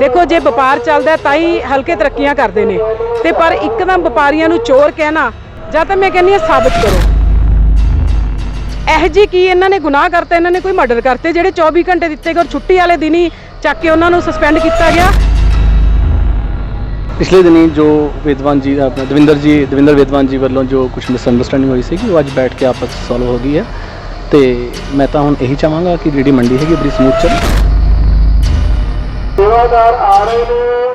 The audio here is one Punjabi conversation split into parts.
ਦੇਖੋ, ਜੇ ਵਪਾਰ ਚੱਲਦਾ ਤਾਂ ਹੀ ਹਲਕੇ ਤਰੱਕੀਆਂ ਕਰਦੇ ਨੇ। ਤੇ ਪਰ ਇੱਕਦਮ ਵਪਾਰੀਆਂ ਨੂੰ ਚੋਰ ਕਹਿਣਾ, ਜਾਂ ਤਾਂ ਮੈਂ ਕਹਿੰਦੀ ਹਾਂ ਸਾਬਤ ਕਰੋ। ਇਹ ਜੀ ਕੀ ਇਹਨਾਂ ਨੇ ਗੁਨਾਹ ਕਰਤਾ, ਇਹਨਾਂ ਨੇ ਕੋਈ ਮਰਡਰ ਕਰਤੇ, ਜਿਹੜੇ 24 ਘੰਟੇ ਦਿੱਤੇ ਗਏ ਔਰ ਛੁੱਟੀ ਵਾਲੇ ਦਿਨ ਹੀ ਚੱਕ ਕੇ ਉਹਨਾਂ ਨੂੰ ਸਸਪੈਂਡ ਕੀਤਾ ਗਿਆ? ਪਿਛਲੇ ਦਿਨੀ ਜੋ ਵੇਦਵਾਨ ਜੀ ਆਪਣਾ ਦਵਿੰਦਰ ਜੀ, ਦਵਿੰਦਰ ਵੇਦਵਾਨ ਜੀ ਵੱਲੋਂ ਜੋ ਕੁਝ ਮਿਸਅੰਡਰਸਟੈਂਡਿੰਗ ਹੋਈ ਸੀ ਕਿ ਉਹ ਅੱਜ ਬੈਠ ਕੇ ਆਪਸ ਸੋਲਵ ਹੋ ਗਈ ਹੈ। ਤੇ ਮੈਂ ਤਾਂ ਹੁਣ ਇਹੀ ਚਾਹਾਂਗਾ ਕਿ ਜਿਹੜੀ ਮੰਡੀ ਹੈਗੀ, ਬੜੀ ਸਮੂਥ ਚੱਲੇ। ਸੇਵਾਦਾਰ ਆ ਰਹੇ ਨੇ।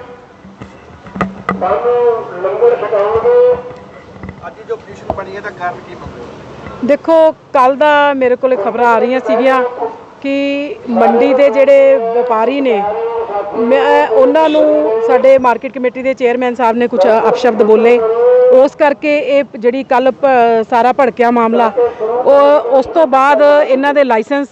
ਸਾਨੂੰ ਲੰਗਰ ਛਕਾਉਣਗੇ ਅੱਜ ਜੋ ਪੋਜੀਸ਼ਨ ਬਣੀ ਹੈ ਤਾਂ ਕਾਰਨ ਕੀ ਮੰਗਦੇ ਦੇਖੋ ਕੱਲ ਦਾ ਮੇਰੇ ਕੋਲੇ ਖਬਰਾਂ ਆ ਰਹੀਆਂ ਸੀਗੀਆਂ ਕਿ ਮੰਡੀ ਦੇ ਜਿਹੜੇ ਵਪਾਰੀ ਨੇ ਮੈਂ ਉਹਨਾਂ ਨੂੰ ਸਾਡੇ ਮਾਰਕੀਟ ਕਮੇਟੀ ਦੇ ਚੇਅਰਮੈਨ ਸਾਹਿਬ ਨੇ ਕੁਝ ਅਪਸ਼ਬਦ ਬੋਲੇ। ਉਸ ਕਰਕੇ ਇਹ ਜਿਹੜੀ ਕੱਲ ਸਾਰਾ ਭੜਕਿਆ ਮਾਮਲਾ ਉਹ ਉਸ ਤੋਂ ਬਾਅਦ ਇਹਨਾਂ ਦੇ ਲਾਇਸੈਂਸ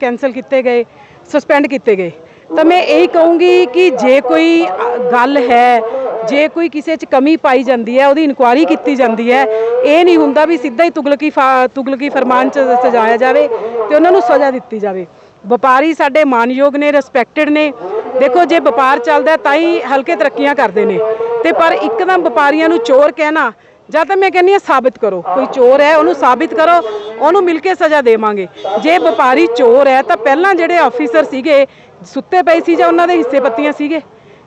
ਕੈਨਸਲ ਕੀਤੇ ਗਏ ਸਸਪੈਂਡ ਕੀਤੇ ਗਏ। ਤਾਂ ਮੈਂ ਇਹੀ ਕਹੂੰਗੀ ਕਿ ਜੇ ਕੋਈ ਗੱਲ ਹੈ, ਜੇ ਕੋਈ ਕਿਸੇ 'ਚ ਕਮੀ ਪਾਈ ਜਾਂਦੀ ਹੈ, ਉਹਦੀ ਇਨਕੁਆਇਰੀ ਕੀਤੀ ਜਾਂਦੀ ਹੈ, ਇਹ ਨਹੀਂ ਹੁੰਦਾ ਵੀ ਸਿੱਧਾ ਹੀ ਤੁਗਲਕੀ ਫਾ- ਤੁਗਲਕੀ ਫਰਮਾਨ 'ਚ ਸਜਾਇਆ ਜਾਵੇ ਤੇ ਉਹਨਾਂ ਨੂੰ ਸਜ਼ਾ ਦਿੱਤੀ ਜਾਵੇ। ਵਪਾਰੀ ਸਾਡੇ ਮਾਨਯੋਗ ਨੇ ਰਿਸਪੈਕਟਡ ਨੇ। ਦੇਖੋ, ਜੇ ਵਪਾਰ ਚੱਲਦਾ ਤਾਂ ਹੀ ਹਲਕੇ ਤਰੱਕੀਆਂ ਕਰਦੇ ਨੇ। ਤੇ ਪਰ ਇੱਕਦਮ ਵਪਾਰੀਆਂ ਨੂੰ ਚੋਰ ਕਹਿਣਾ, ਜਾਂ ਤਾਂ ਮੈਂ ਕਹਿੰਦੀ ਹਾਂ ਸਾਬਿਤ ਕਰੋ। ਕੋਈ ਚੋਰ ਹੈ, ਉਹਨੂੰ ਸਾਬਿਤ ਕਰੋ, ਉਹਨੂੰ ਮਿਲ ਕੇ ਸਜ਼ਾ ਦੇਵਾਂਗੇ। ਜੇ ਵਪਾਰੀ ਚੋਰ ਹੈ, ਤਾਂ ਪਹਿਲਾਂ ਜਿਹੜੇ ਆਫੀਸਰ ਸੀਗੇ ਸੁੱਤੇ ਪਏ ਸੀ ਜਾਂ ਉਹਨਾਂ ਦੇ ਹਿੱਸੇ ਪੱਤੀਆਂ ਸੀਗੇ।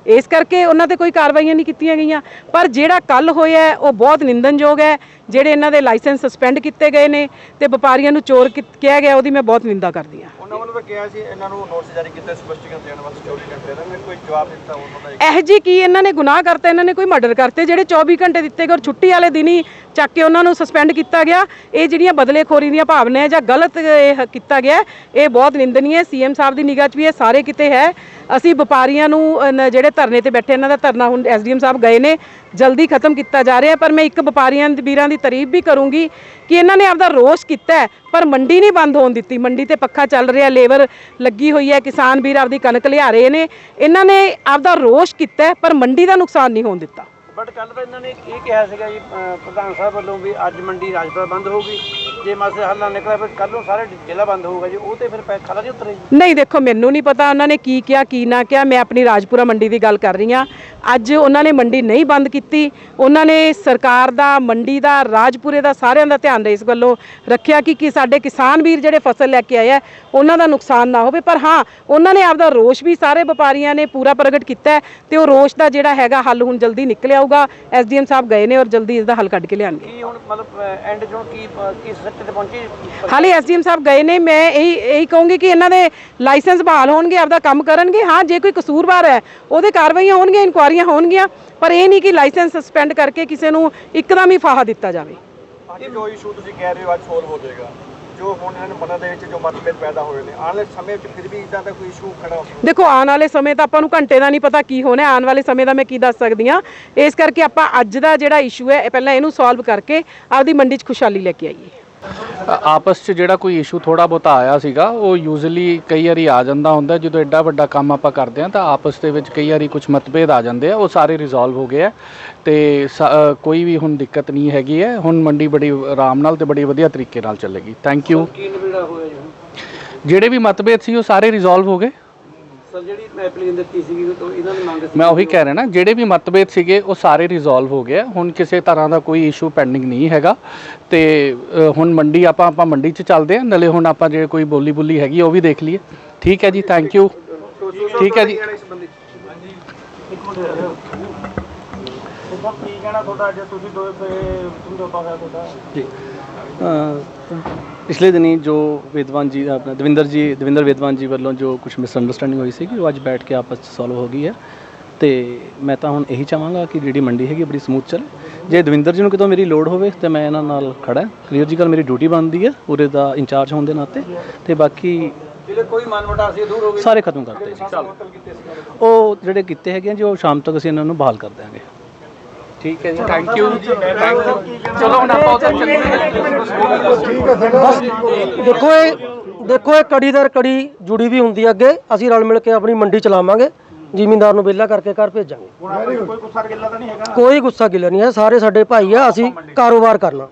ਇਸ ਕਰਕੇ ਉਹਨਾਂ ਤੇ ਕੋਈ ਕਾਰਵਾਈਆਂ ਨਹੀਂ ਕੀਤੀਆਂ ਗਈਆਂ। ਪਰ ਜਿਹੜਾ ਕੱਲ ਹੋਇਆ ਉਹ ਬਹੁਤ ਨਿੰਦਨਯੋਗ ਹੈ। ਜਿਹੜੇ ਇਹਨਾਂ ਦੇ ਲਾਇਸੈਂਸ ਸਸਪੈਂਡ ਕੀਤੇ ਗਏ ਨੇ ਤੇ ਵਪਾਰੀਆਂ ਨੂੰ ਚੋਰ ਕਿਹਾ ਗਿਆ ਉਹਦੀ ਮੈਂ ਬਹੁਤ ਨਿੰਦਾ ਕਰਦੀ ਹਾਂ। ਉਹਨਾਂ ਵੱਲੋਂ ਤਾਂ ਕਿਹਾ ਸੀ ਇਹਨਾਂ ਨੂੰ ਨੋਟਿਸ ਜਾਰੀ ਕੀਤਾ ਸਪਸ਼ਟੀਕਰਨ ਦੇਣ ਵਾਸਤੇ 24 ਘੰਟੇ ਦਾ ਮੈਂ ਕੋਈ ਜਵਾਬ ਦਿੱਤਾ ਉਹਨਾਂ ਦਾ ਇਹ ਜੀ ਕੀ ਇਹਨਾਂ ਨੇ ਗੁਨਾਹ ਕਰਤਾ ਇਹਨਾਂ ਨੇ ਕੋਈ ਮਰਡਰ ਕਰਤੇ ਜਿਹੜੇ 24 ਘੰਟੇ ਦਿੱਤੇ ਗਏ ਔਰ ਛੁੱਟੀ ਵਾਲੇ ਦਿਨ ਹੀ ਚੱਕ ਕੇ ਉਹਨਾਂ ਨੂੰ ਸਸਪੈਂਡ ਕੀਤਾ ਗਿਆ। ਇਹ ਜਿਹੜੀਆਂ ਬਦਲੇਖੋਰੀ ਦੀਆਂ ਭਾਵਨਾਵਾਂ ਹੈ ਜਾਂ ਗਲਤ ਇਹ ਕੀਤਾ ਗਿਆ ਇਹ ਬਹੁਤ ਨਿੰਦਨੀय ਹੈ। ਸੀਐਮ ਸਾਹਿਬ ਦੀ ਨਿਗਾਹ 'ਚ ਵੀ ਇਹ ਸਾਰੇ ਕਿਤੇ ਹੈ। ਅਸੀਂ ਵਪਾਰੀਆਂ ਨੂੰ ਜਿਹੜੇ ਧਰਨੇ ਤੇ ਬੈਠੇ ਇਹਨਾਂ ਦਾ ਧਰਨਾ ਹੁਣ ਐਸਡੀਐਮ ਸਾਹਿਬ ਗਏ ਨੇ ਜਲਦੀ ਖਤਮ ਕੀਤਾ ਜਾ ਰਿਹਾ ਪਰ ਮੈਂ ਇੱਕ ਵਪਾਰੀਆਂ ਦੇ ਵੀਰਾਂ ਦੀ ਤਾਰੀਫ ਵੀ ਕਰੂੰਗੀ ਕਿ ਇਹਨਾਂ ਨੇ ਆਪਦਾ ਰੋਸ ਕੀਤਾ ਪਰ ਮੰਡੀ ਨਹੀਂ ਬੰਦ ਹੋਣ ਦਿੱਤੀ। ਮੰਡੀ ਤੇ ਪੱਖਾ ਚੱਲ ਰਿਹਾ, ਲੇਬਰ ਲੱਗੀ ਹੋਈ ਹੈ, ਕਿਸਾਨ ਵੀਰ ਆਪਦੀ ਕਣਕ ਲਿਆ ਰਹੇ ਨੇ। ਇਹਨਾਂ ਨੇ ਆਪਦਾ ਰੋਸ ਕੀਤਾ ਪਰ ਮੰਡੀ ਦਾ ਨੁਕਸਾਨ ਨਹੀਂ ਹੋਣ ਦਿੱਤਾ। ਬਟ ਕੱਲ ਤਾਂ ਇਹਨਾਂ ਨੇ ਇਹ ਕਿਹਾ ਸੀਗਾ ਜੀ, ਅਹ, ਪ੍ਰਧਾਨ ਸਾਹਿਬ ਵੱਲੋਂ ਵੀ ਅੱਜ ਮੰਡੀ ਰਾਜਪੁਰਾ ਬੰਦ ਹੋਊਗੀ। ਜੇ ਮਾਸੇ ਹੱਲ ਨਾ ਨਿਕਲਿਆ, ਫਿਰ ਕੱਲ ਨੂੰ ਸਾਰੇ ਜ਼ਿਲ੍ਹਾ ਬੰਦ ਹੋਊਗਾ ਜੀ। ਉਹ ਤੇ ਫਿਰ ਪੈ- ਖਾਲਾ ਜੀ ਉਤਰੇ ਜੀ। ਨਹੀਂ, ਦੇਖੋ, ਮੈਨੂੰ ਨਹੀਂ ਪਤਾ ਉਹਨਾਂ ਨੇ ਕੀ ਕਿਹਾ, ਕੀ ਨਾ ਕਿਹਾ। ਮੈਂ ਆਪਣੀ ਰਾਜਪੁਰਾ ਮੰਡੀ ਦੀ ਗੱਲ ਕਰ ਰਹੀ ਹਾਂ। ਅੱਜ ਉਹਨਾਂ ਨੇ ਮੰਡੀ ਨਹੀਂ ਬੰਦ ਕੀਤੀ। ਉਹਨਾਂ ਨੇ ਸਰਕਾਰ ਦਾ, ਮੰਡੀ ਦਾ, ਰਾਜਪੁਰੇ ਦਾ ਸਾਰਿਆਂ ਦਾ ਧਿਆਨ ਇਸ ਵੱਲੋਂ ਰੱਖਿਆ ਕਿ ਕਿ ਸਾਡੇ ਕਿਸਾਨ ਵੀਰ ਜਿਹੜੇ ਫਸਲ ਲੈ ਕੇ ਆਏ ਆ, ਉਹਨਾਂ ਦਾ ਨੁਕਸਾਨ ਨਾ ਹੋਵੇ। ਪਰ ਹਾਂ, ਉਹਨਾਂ ਨੇ ਆਪਦਾ ਰੋਸ਼ ਵੀ ਸਾਰੇ ਵਪਾਰੀਆਂ ਨੇ ਪੂਰਾ ਪ੍ਰਗਟ ਕੀਤਾ ਹੈ ਤੇ ਉਹ ਰੋਸ਼ ਦਾ ਜਿਹੜਾ ਹੈਗਾ ਹੱਲ ਹੁਣ ਜਲਦੀ ਨਿਕਲ ਆਊਗਾ ਐਸਡੀਐਮ ਸਾਹਿਬ ਗਏ ਨੇ ਔਰ ਜਲਦੀ ਇਸ ਦਾ ਹੱਲ ਕੱਢ ਕੇ ਲਿਆਣਗੇ। ਕੀ ਹੁਣ ਮਤਲਬ ਐਂਡ ਚੋਂ ਕੀ ਅਹ ਕੀ ਸੱਚ ਤੇ ਪਹੁੰਚੀ? ਹਾਲੇ ਐਸਡੀਐਮ ਸਾਹਿਬ ਗਏ ਨੇ ਮੈਂ ਇਹੀ ਇਹੀ ਕਹੂੰਗੀ ਕਿ ਇਹਨਾਂ ਦੇ ਲਾਇਸੈਂਸ ਬਹਾਲ ਹੋਣਗੇ ਆਪਦਾ ਕੰਮ ਕਰਨਗੇ। ਹਾਂ ਜੇ ਕੋਈ ਕਸੂਰਵਾਰ ਹੈ ਉਹਦੇ ਕਾਰਵਾਈਆਂ ਹੋਣਗੀਆਂ ਇਨਕੁਆਰੀਆਂ ਹੋਣਗੀਆਂ ਪਰ ਇਹ ਨਹੀਂ ਕਿ ਲਾਇਸੈਂਸ ਸਸਪੈਂਡ ਕਰਕੇ ਕਿਸੇ ਨੂੰ ਇੱਕਦਮ ਹੀ ਫਾਹਾ ਦਿੱਤਾ ਜਾਵੇ। ਅੱਜ ਜੋ ਇਸ਼ੂ ਤੁਸੀਂ ਕਹਿ ਰਹੇ ਹੋ ਅੱਜ ਸੋਲਵ ਹੋ ਜਾਏਗਾ। ਜੋ ਹੁਣ ਇਹਨਾਂ ਮਨਾਂ ਦੇ ਵਿੱਚ ਜੋ ਮਤਭੇਦ ਪੈਦਾ ਹੋਏ ਨੇ। ਆਉਣ ਵਾਲੇ ਸਮੇਂ ਵਿੱਚ ਫਿਰ ਵੀ ਇਦਾਂ ਦਾ ਕੋਈ ਇਸ਼ੂ ਖੜਾ ਹੋ ਸਕਦਾ ਦੇਖੋ, ਆਉਣ ਵਾਲੇ ਸਮੇਂ ਤਾਂ ਆਪਾਂ ਨੂੰ ਘੰਟੇ ਦਾ ਨਹੀਂ ਪਤਾ ਕੀ ਹੋਣਾ ਆਉਣ ਵਾਲੇ ਸਮੇਂ ਦਾ ਮੈਂ ਕੀ ਦੱਸ ਸਕਦੀ ਹਾਂ। ਇਸ ਕਰਕੇ ਆਪਾਂ ਅੱਜ ਦਾ ਜਿਹੜਾ ਇਸ਼ੂ ਹੈ, ਇਹ ਪਹਿਲਾਂ ਇਹਨੂੰ ਸੋਲਵ ਕਰਕੇ ਆਪਦੀ ਮੰਡੀ 'ਚ ਖੁਸ਼ਹਾਲੀ ਲੈ ਕੇ ਆਈਏ। ਆਪਸ 'ਚ ਜਿਹੜਾ ਕੋਈ ਇਸ਼ੂ ਥੋੜਾ ਬਹੁਤਾ ਆਇਆ ਸੀਗਾ ਉਹ ਯੂਜ਼ੂਲੀ ਕਈ ਵਾਰੀ ਆ ਜਾਂਦਾ ਹੁੰਦਾ। ਜਦੋਂ ਐਡਾ ਵੱਡਾ ਕੰਮ ਆਪਾਂ ਕਰਦੇ ਹਾਂ ਤਾਂ ਆਪਸ ਦੇ ਵਿੱਚ ਕਈ ਵਾਰੀ ਕੁਝ ਮਤਭੇਦ ਆ ਜਾਂਦੇ ਆ ਉਹ ਸਾਰੇ ਰਿਜ਼ੋਲਵ ਹੋ ਗਏ ਆ। ਤੇ ਕੋਈ ਵੀ ਹੁਣ ਦਿੱਕਤ ਨਹੀਂ ਹੈਗੀ ਹੈ। ਹੁਣ ਮੰਡੀ ਬੜੀ ਆਰਾਮ ਨਾਲ ਤੇ ਬੜੀ ਵਧੀਆ ਤਰੀਕੇ ਨਾਲ ਚੱਲੇਗੀ। ਥੈਂਕ ਯੂ ਜਿਹੜੇ ਵੀ ਮਤਭੇਦ ਸੀ ਉਹ ਸਾਰੇ ਰਿਜ਼ੋਲਵ ਹੋ ਗਏ। ਸਰ ਜਿਹੜੀ ਐਪਲੀਕੇਸ਼ਨ ਦਿੱਤੀ ਸੀਗੀ ਤੋਂ ਇਹਨਾਂ ਦੀ ਮੰਗ ਸੀ ਮੈਂ ਉਹੀ ਕਹਿ ਰਿਹਾ ਨਾ ਜਿਹੜੇ ਵੀ ਮਤਭੇਦ ਸੀਗੇ ਉਹ ਸਾਰੇ ਰਿਜ਼ੋਲਵ ਹੋ ਗਏ ਆ। ਹੁਣ ਕਿਸੇ ਤਰ੍ਹਾਂ ਦਾ ਕੋਈ ਇਸ਼ੂ ਪੈਂਡਿੰਗ ਨਹੀਂ ਹੈਗਾ। ਤੇ ਅ, ਹੁਣ ਮੰਡੀ ਆਪਾਂ ਆਪਾਂ ਮੰਡੀ 'ਚ ਚੱਲਦੇ ਆ ਨਾਲੇ ਹੁਣ ਆਪਾਂ ਜੇ ਕੋਈ ਬੋਲੀ ਬੁੱਲੀ ਹੈਗੀ ਉਹ ਵੀ ਦੇਖ ਲਈਏ। ਠੀਕ ਹੈ ਜੀ ਥੈਂਕ ਯੂ ਠੀਕ ਹੈ ਜੀ। ਕੀ ਕਹਿਣਾ ਤੁਹਾਡਾ ਅੱਜ ਤੁਸੀਂ ਦੋ ਹੋਇਆ ਤੁਹਾਡਾ। ਜੀ। ਪਿਛਲੇ ਦਿਨੀ ਜੋ ਵੇਦਵਾਨ ਜੀ ਆਪਣਾ ਦਵਿੰਦਰ ਜੀ ਦਵਿੰਦਰ ਵੇਦਵਾਨ ਜੀ ਵੱਲੋਂ ਜੋ ਕੁਝ ਮਿਸਅੰਡਰਸਟੈਂਡਿੰਗ ਹੋਈ ਸੀ ਕਿ ਉਹ ਅੱਜ ਬੈਠ ਕੇ ਆਪਸ 'ਚ ਸੋਲਵ ਹੋ ਗਈ ਹੈ। ਤੇ ਮੈਂ ਤਾਂ ਹੁਣ ਇਹੀ ਚਾਹਾਂਗਾ ਕਿ ਜਿਹੜੀ ਮੰਡੀ ਹੈਗੀ ਬੜੀ ਸਮੂਥ ਚੱਲੇ। ਜੇ ਦਵਿੰਦਰ ਜੀ ਨੂੰ ਕਿਤੋਂ ਮੇਰੀ ਲੋੜ ਹੋਵੇ ਤੇ ਮੈਂ ਇਹਨਾਂ ਨਾਲ ਖੜਾ ਕਲੀਅਰ ਜੀ ਗੱਲ ਮੇਰੀ ਡਿਊਟੀ ਬਣਦੀ ਹੈ ਉਰੇ ਦਾ ਇੰਚਾਰਜ ਹੋਣ ਦੇ ਨਾਤੇ। ਤੇ ਬਾਕੀ ਜਿਹੜੇ ਕੋਈ ਮਨਮਟਾ ਸੀ ਦੂਰ ਹੋ ਗਏ। ਸਾਰੇ ਖਤਮ ਕਰਤੇ ਜੀ। ਉਹ ਜਿਹੜੇ ਕੀਤੇ ਹੈਗੇ ਜੀ ਉਹ ਸ਼ਾਮ ਤੱਕ ਅਸੀਂ ਇਹਨਾਂ ਨੂੰ ਬਹਾਲ ਕਰ ਦਿਆਂਗੇ। ਠੀਕ ਹੈ ਜੀ ਥੈਂਕ ਯੂ ਥੈਂਕ ਯੂ ਚਲੋ ਹੁਣ ਆਪਾਂ ਉਧਰ ਚੱਲਦੇ ਹਾਂ ਦੇਖੋ ਇਹ ਦੇਖੋ ਇਹ ਕੜੀ ਦਰ ਕੜੀ ਜੁੜੀ ਵੀ ਹੁੰਦੀ ਹੈ ਅੱਗੇ। ਅਸੀਂ ਰਲ ਮਿਲ ਕੇ ਆਪਣੀ ਮੰਡੀ ਚਲਾਵਾਂਗੇ। ਜ਼ਿਮੀਂਦਾਰ ਨੂੰ ਵਿਹਲਾ ਕਰਕੇ ਘਰ ਭੇਜਾਂਗੇ। ਕੋਈ ਗੁੱਸਾ ਗਿੱਲਾ ਤਾਂ ਨਹੀਂ ਹੈਗਾ ਕੋਈ ਗੁੱਸਾ ਗਿਲਾ ਨਹੀਂ ਹੈ। ਸਾਰੇ ਸਾਡੇ ਭਾਈ ਆ ਅਸੀਂ ਕਾਰੋਬਾਰ ਕਰਨਾ।